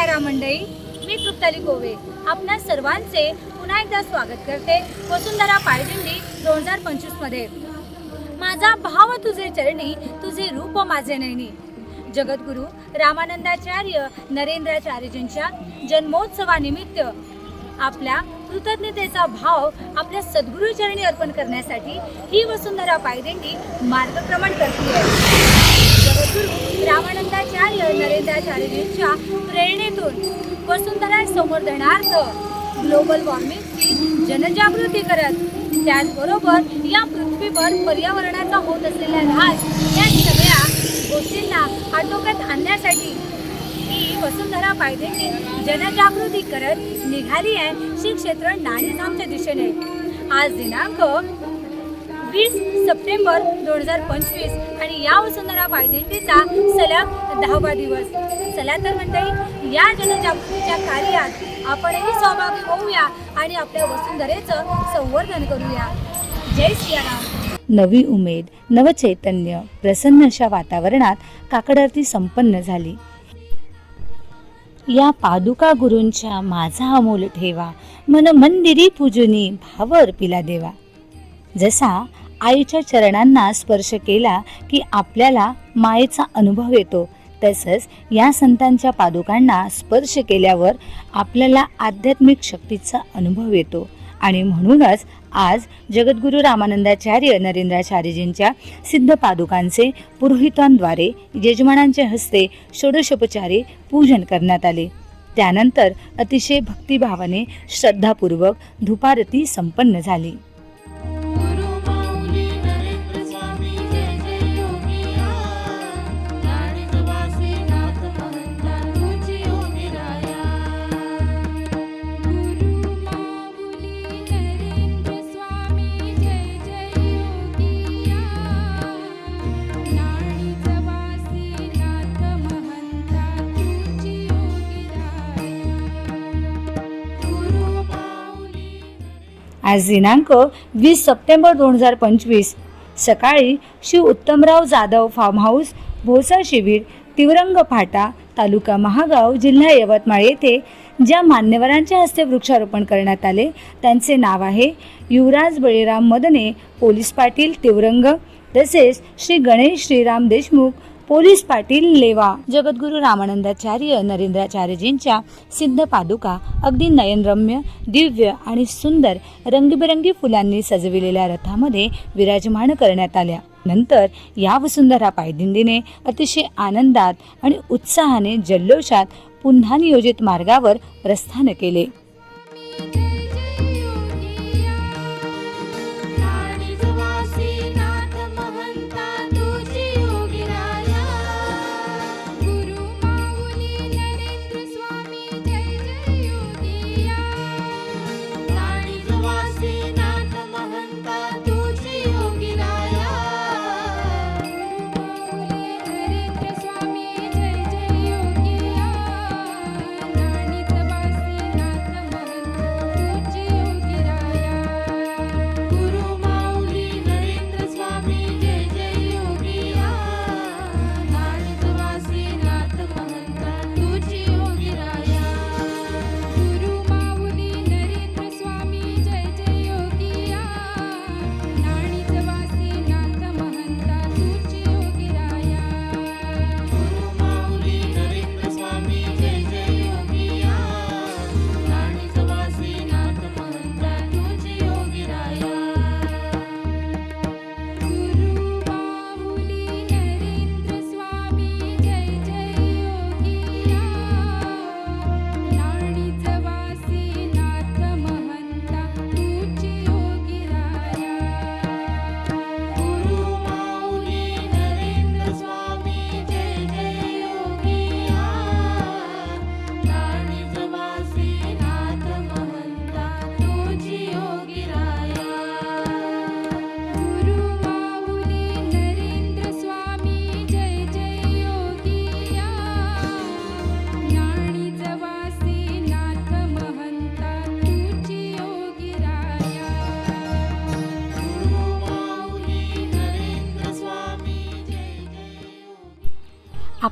प्यारा मंडळी मी तृप्ताली गोवे. आपणा सर्वांचे पुन्हा एकदा स्वागत करते वसुंधरा पायदिंडी दोन हजार पंचवीसमध्ये माझा भाव तुझे चरणी तुझे रूप माझे नैनी जगद्गुरु रामानंदाचार्य नरेंद्राचार्यजींच्या जन्मोत्सवानिमित्त आपल्या कृतज्ञतेचा भाव आपल्या सद्गुरू चरणी अर्पण करण्यासाठी ही वसुंधरा पायदिंडी मार्गक्रमण करते. आहे जगद्गुरु रामानंदाचार्य नरेंद्राचार्यांच्या प्रेरणेतून वसुंधरा संवर्धनार्थ ग्लोबल वॉर्मिंगची जनजागृती करत त्याचबरोबर या पृथ्वीवर पर्यावरणाचा होत असलेला ऱ्हास या सगळ्या गोष्टींना आटोक्यात आणण्यासाठी ही वसुंधरा पायदेची जनजागृती करत निघाली आहे. श्री क्षेत्र नाणेधामच्या दिशेने. आज दिनांक वीस सप्टेंबर दोन हजार पंचवीस आणि या वसुंधरा आयडेंटिटीचा सलग दहावा दिवस. चला तर मंडळी या जनजागृतीच्या कार्यात आपणही सहभागी होऊया आणि आपल्या वसुंधरेचं संवर्धन करूया. जय सियाराम. नवी उमेद नवचैतन्य प्रसन्न अशा वातावरणात काकड संपन्न झाली. या पादुका गुरूंच्या माझा अमोल ठेवा मन मंदिरी पूजनी भावर पिला देवा. जसा आईच्या चरणांना स्पर्श केला की आपल्याला मायेचा अनुभव येतो तसंच या संतांच्या पादुकांना स्पर्श केल्यावर आपल्याला आध्यात्मिक शक्तीचा अनुभव येतो. आणि म्हणूनच आज जगद्गुरू रामानंदाचार्य नरेंद्राचार्यजींच्या सिद्ध पादुकांचे पुरोहितांद्वारे यजमानांच्या हस्ते षोडशोपचारे पूजन करण्यात आले. त्यानंतर अतिशय भक्तिभावाने श्रद्धापूर्वक धुपारती संपन्न झाली. आज दिनांक वीस सप्टेंबर दोन हजार पंचवीस. सकाळी शिव उत्तमराव जाधव फार्म हाऊस भोसा शिबिर तिवरंग फाटा तालुका महागाव जिल्हा यवतमाळ येथे ज्या मान्यवरांच्या हस्ते वृक्षारोपण करण्यात आले त्यांचे नाव आहे युवराज बळीराम मदने पोलीस पाटील तिवरंग तसेच श्री गणेश श्रीराम देशमुख पोलीस पाटील लेवा. जगद्गुरु रामानंदाचार्य नरेंद्राचार्यजींच्या सिद्ध पादुका अगदी नयनरम्य दिव्य आणि सुंदर रंगीबेरंगी फुलांनी सजविलेल्या रथामध्ये विराजमान करण्यात आल्या. नंतर या वसुंधरा पायदिंडीने अतिशय आनंदात आणि उत्साहाने जल्लोषात पुन्हा नियोजित मार्गावर प्रस्थान केले.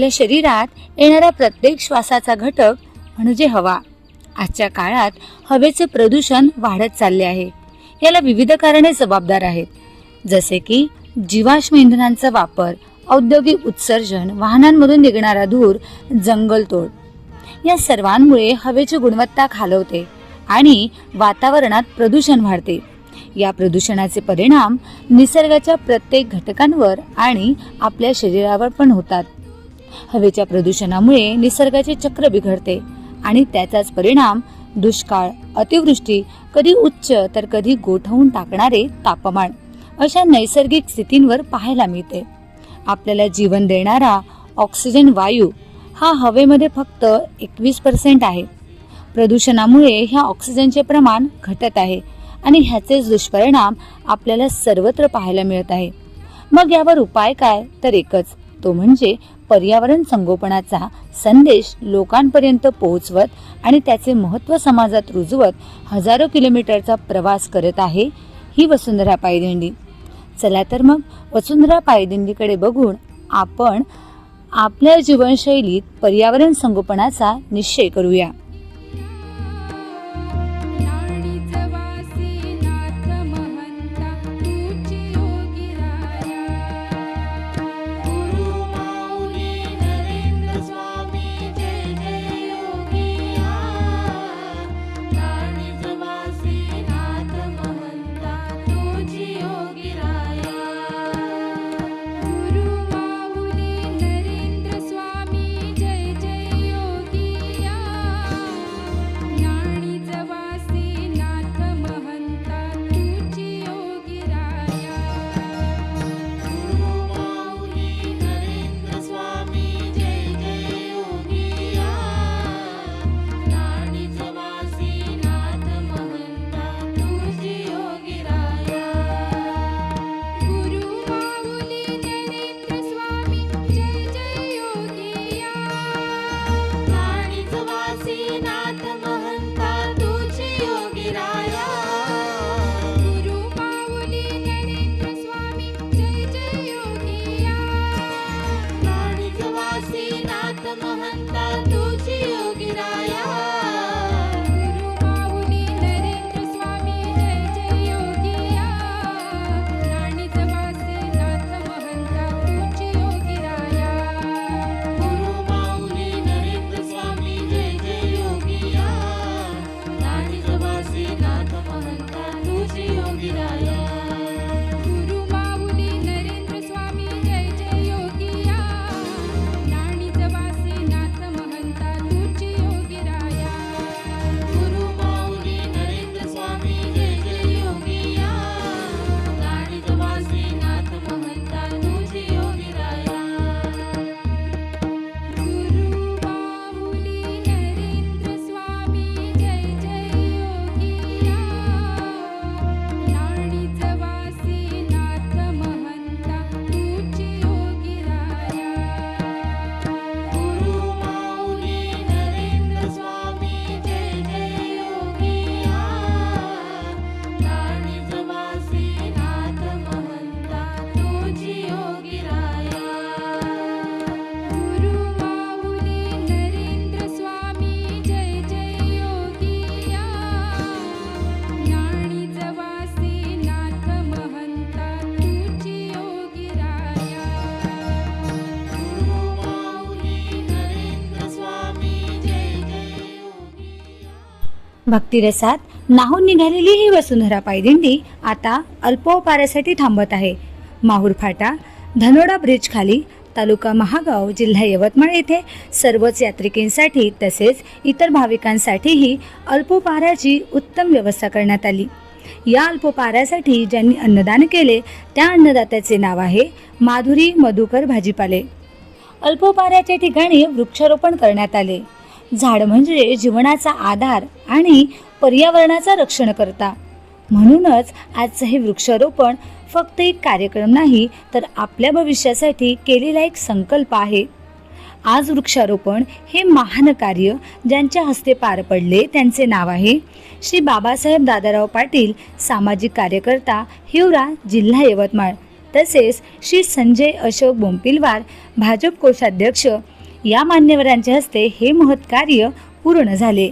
आपल्या शरीरात येणारा प्रत्येक श्वासाचा घटक म्हणजे हवा. आजच्या काळात हवेचे प्रदूषण वाढत चालले आहे. याला विविध कारणे जबाबदार आहेत. जसे की जीवाश्म इंधनांचा वापर औद्योगिक उत्सर्जन वाहनांमधून निघणारा धूर जंगलतोड या सर्वांमुळे हवेची गुणवत्ता खालवते आणि वातावरणात प्रदूषण वाढते. या प्रदूषणाचे परिणाम निसर्गाच्या प्रत्येक घटकांवर आणि आपल्या शरीरावर पण होतात. हवेच्या प्रदूषणामुळे निसर्गाचे चक्र बिघडते आणि त्याचाच परिणाम दुष्काळ अतिवृष्टी कधी उच्च तर कधी गोठवून टाकणारे तापमान अशा नैसर्गिक स्थितींवर पाहायला मिळते. आपल्याला जीवन देणारा ऑक्सिजन वायू हा हवेमध्ये फक्त एकवीस पर्सेंट आहे. प्रदूषणामुळे ह्या ऑक्सिजनचे प्रमाण घटत आहे आणि ह्याचेच दुष्परिणाम आपल्याला सर्वत्र पाहायला मिळत आहे. मग यावर उपाय काय? तर एकच तो म्हणजे पर्यावरण संगोपनाचा संदेश लोकांपर्यंत पोहोचवत आणि त्याचे महत्त्व समाजात रुजवत हजारो किलोमीटरचा प्रवास करत आहे ही वसुंधरा पायदिंडी. चला तर मग वसुंधरा पायदिंडीकडे बघून आपण आपल्या जीवनशैलीत पर्यावरण संगोपनाचा निश्चय करूया. भक्तिरसात नाहून निघालेली ही वसुंधरा पायदिंडी आता अल्पोपारासाठी थांबत आहे. माहूर फाटा धनोडा ब्रिज खाली तालुका महागाव जिल्हा यवतमाळ येथे सर्वच यात्रिकांसाठी तसेच इतर भाविकांसाठीही अल्पोपहाराची उत्तम व्यवस्था करण्यात आली. या अल्पोपहारासाठी ज्यांनी अन्नदान केले त्या अन्नदात्याचे नाव आहे माधुरी मधुकर भाजीपाले. अल्पोपाऱ्याच्या ठिकाणी वृक्षारोपण करण्यात आले. झाड म्हणजे जीवनाचा आधार आणि पर्यावरणाचा रक्षण करता म्हणूनच आजचं हे वृक्षारोपण फक्त एक कार्यक्रम नाही तर आपल्या भविष्यासाठी केलेला एक संकल्प आहे. आज वृक्षारोपण हे महान कार्य ज्यांच्या हस्ते पार पडले त्यांचे नाव आहे श्री बाबासाहेब दादाराव पाटील सामाजिक कार्यकर्ता हिवरा जिल्हा यवतमाळ. तसेच श्री संजय अशोक बोंपिलवार भाजप कोषाध्यक्ष या मान्यवरांच्या हस्ते हे महत् कार्य पूर्ण झाले.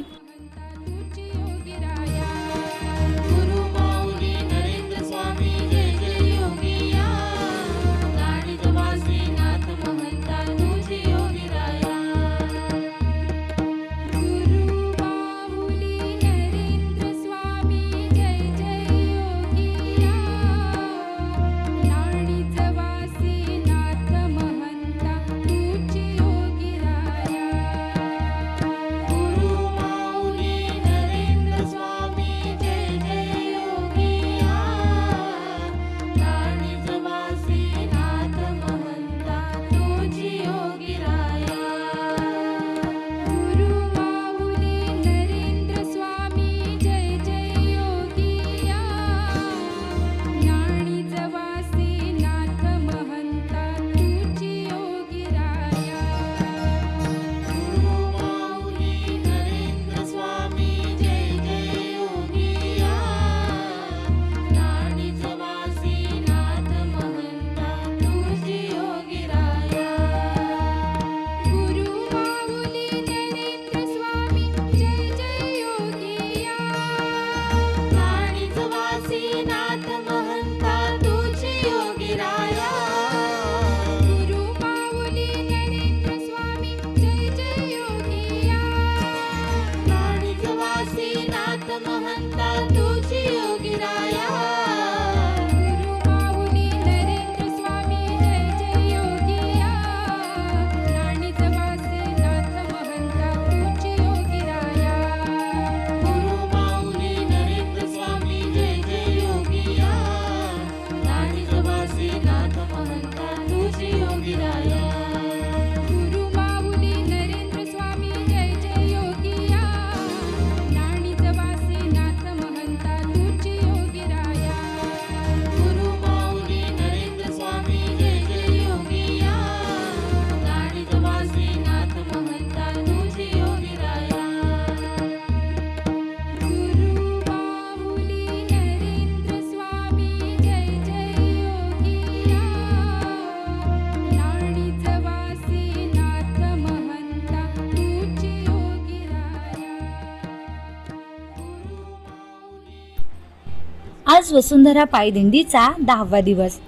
आज वसुंधरा पायदिंडीचा दहावा दिवस.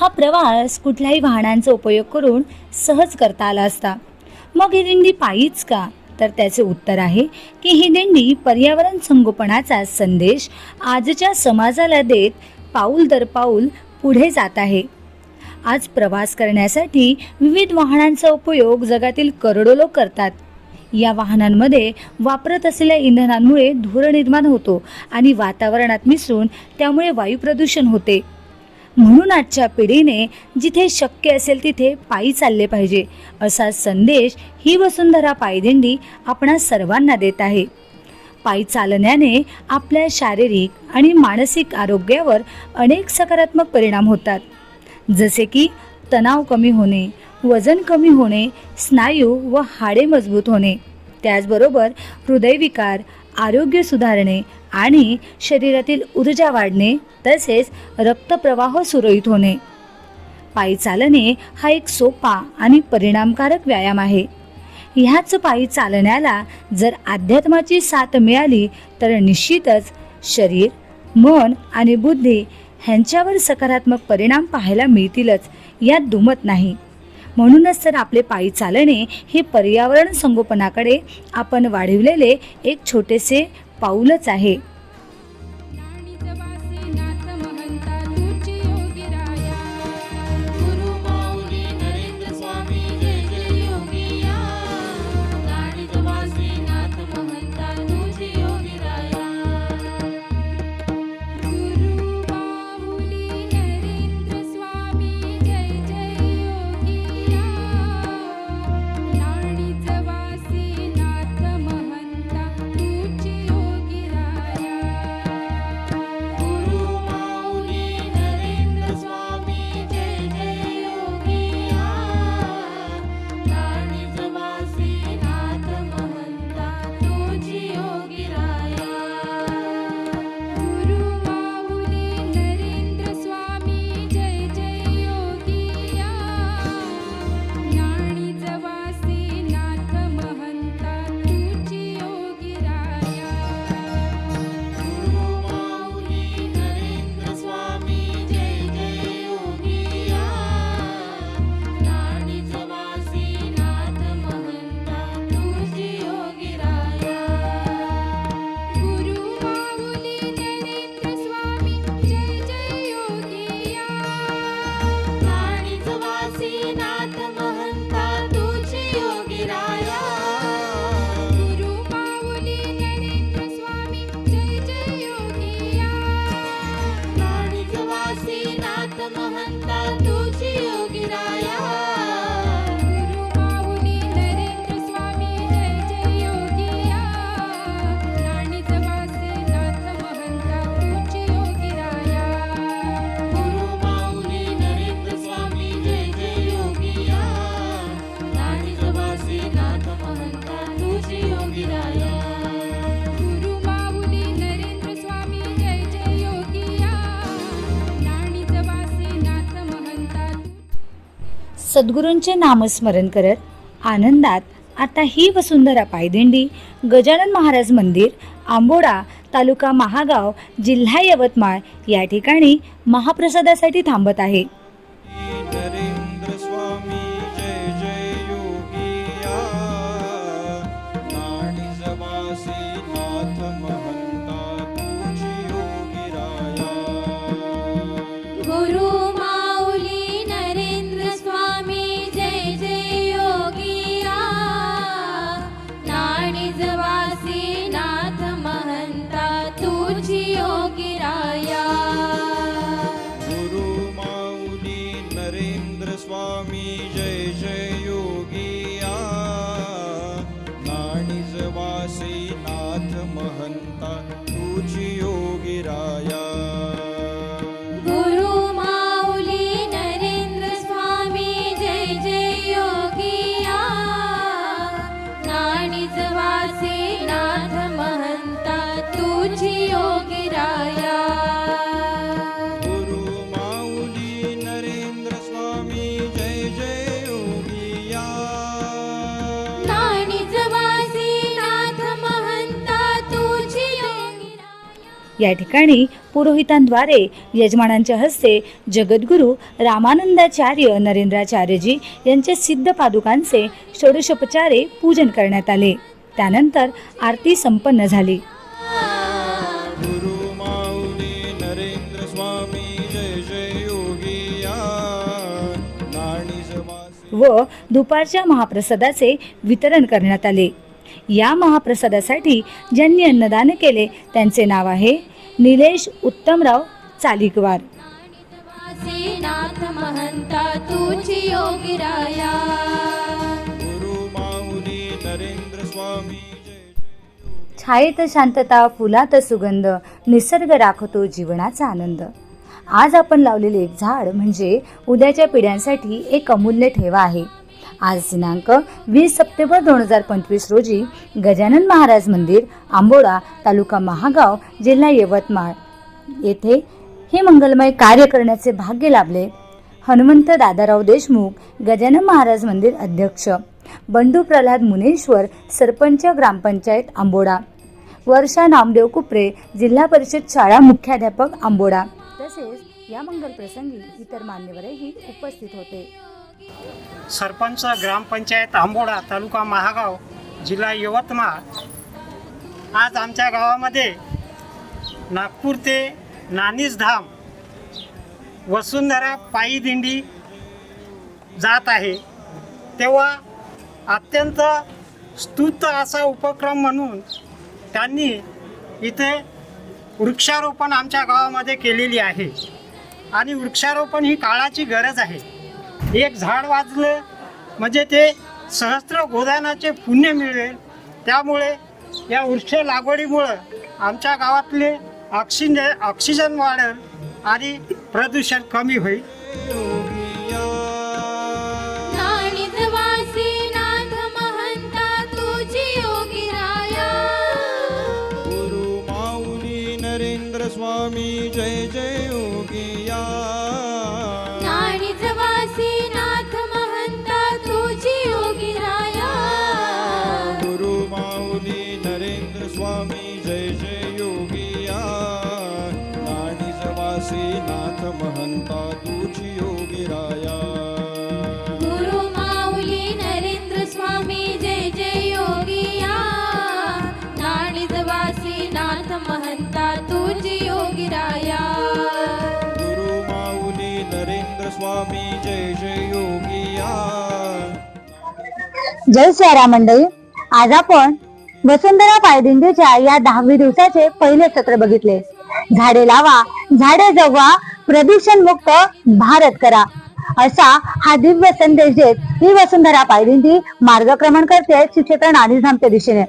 हा प्रवास कुठल्याही वाहनांचा उपयोग करून सहज करता आला असता. मग ही दिंडी पायीच का? तर त्याचे उत्तर आहे की ही दिंडी पर्यावरण संगोपनाचा संदेश आजच्या समाजाला देत पाऊल दर पाऊल पुढे जात आहे. आज प्रवास करण्यासाठी विविध वाहनांचा उपयोग जगातील करोडो लोक करतात. या वाहनांमध्ये वापरत असलेल्या इंधनांमुळे धूर निर्माण होतो आणि वातावरणात मिसळून त्यामुळे वायू प्रदूषण होते. म्हणून आजच्या पिढीने जिथे शक्य असेल तिथे पायी चालले पाहिजे असा संदेश ही वसुंधरा पायदिंडी आपणा सर्वांना देत आहे. पायी चालण्याने आपल्या शारीरिक आणि मानसिक आरोग्यावर अनेक सकारात्मक परिणाम होतात. जसे की तणाव कमी होणे वजन कमी होणे स्नायू व हाडे मजबूत होणे. त्याचबरोबर हृदयविकार आरोग्य सुधारणे आणि शरीरातील ऊर्जा वाढणे तसेच रक्तप्रवाह सुरळीत होणे. पायी चालणे हा एक सोपा आणि परिणामकारक व्यायाम आहे. ह्याच पायी चालण्याला जर अध्यात्माची साथ मिळाली तर निश्चितच शरीर मन आणि बुद्धी ह्यांच्यावर सकारात्मक परिणाम पाहायला मिळतीलच यात दुमत नाही. म्हणूनच तर आपले पायी चालणे हे पर्यावरण संगोपनाकडे आपण वाढविलेले एक छोटेसे पाऊलच आहे. सद्गुरूंचे नामस्मरण करत आनंदात आता ही वसुंधरा पायदिंडी गजानन महाराज मंदिर आंबोडा तालुका महागाव जिल्हा यवतमाळ या ठिकाणी महाप्रसादासाठी थांबत आहे. या ठिकाणी पुरोहितांद्वारे यजमानांच्या हस्ते जगद्गुरू रामानंदाचार्य नरेंद्राचार्यजी यांचे सिद्ध पादुकांचे षोडशोपचारे पूजन करण्यात आले. त्यानंतर आरती संपन्न झाली. व दुपारच्या महाप्रसादाचे वितरण करण्यात आले. या महाप्रसादासाठी ज्यांनी अन्नदान केले त्यांचे नाव आहे निलेश उत्तमराव चालिकवार. महंता योगिराया नरेंद्र स्वामी छायेत शांतता फुलात सुगंध निसर्ग राखतो जीवनाचा आनंद. आज आपण लावलेले एक झाड म्हणजे उद्याच्या पिढ्यांसाठी एक अमूल्य ठेवा आहे. आज दिनांक वीस सप्टेंबर दोन हजार पंचवीस रोजी गजानन महाराज मंदिर आंबोडा तालुका महागाव जिल्हा यवतमाळ येथे हे मंगलमय कार्य करण्याचे भाग्य लाभले. हनुमंत दादाराव देशमुख गजानन महाराज मंदिर अध्यक्ष बंडू प्रल्हाद मुनेश्वर सरपंच ग्रामपंचायत आंबोडा वर्षा नामदेव कुपरे जिल्हा परिषद शाळा मुख्याध्यापक आंबोडा तसेच या मंगल प्रसंगी इतर मान्यवरही उपस्थित होते. सरपंच ग्रामपंचायत आंबोडा तालुका महागाव जिल्हा यवतमाळ. आज आमच्या गावामध्ये नागपूर ते नानीसधाम वसुंधरा पायी दिंडी जात आहे. तेव्हा अत्यंत स्तुत असा उपक्रम म्हणून त्यांनी इथे वृक्षारोपण आमच्या गावामध्ये केलेली आहे. आणि वृक्षारोपण ही काळाची गरज आहे. एक झाड वाजलं म्हणजे ते सहस्त्र गोदानाचे पुण्य मिळेल. त्यामुळे या वृक्ष लागवडीमुळं आमच्या गावातले ऑक्सिजन ऑक्सिजन वाढेल आणि प्रदूषण कमी होईल. जय सियारा मंडळी. आज आपण वसुंधरा पायदिंडीच्या या दहावी दिवसाचे पहिले सत्र बघितले. झाडे लावा झाडे जगवा प्रदूषण मुक्त भारत करा. असा हा दिव्य संदेश देत ही वसुंधरा पायदिंडी मार्गक्रमण करते श्रीक्षेत्र नाणीधामच्या दिशेने.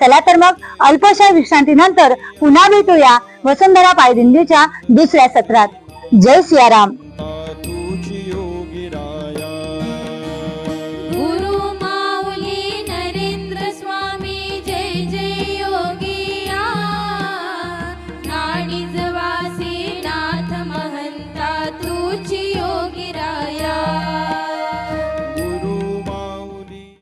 चला तर मग अल्पशा विश्रांतीनंतर पुन्हा भेटूया वसुंधरा पायदिंडीच्या दुसऱ्या सत्रात. जय सियाराम.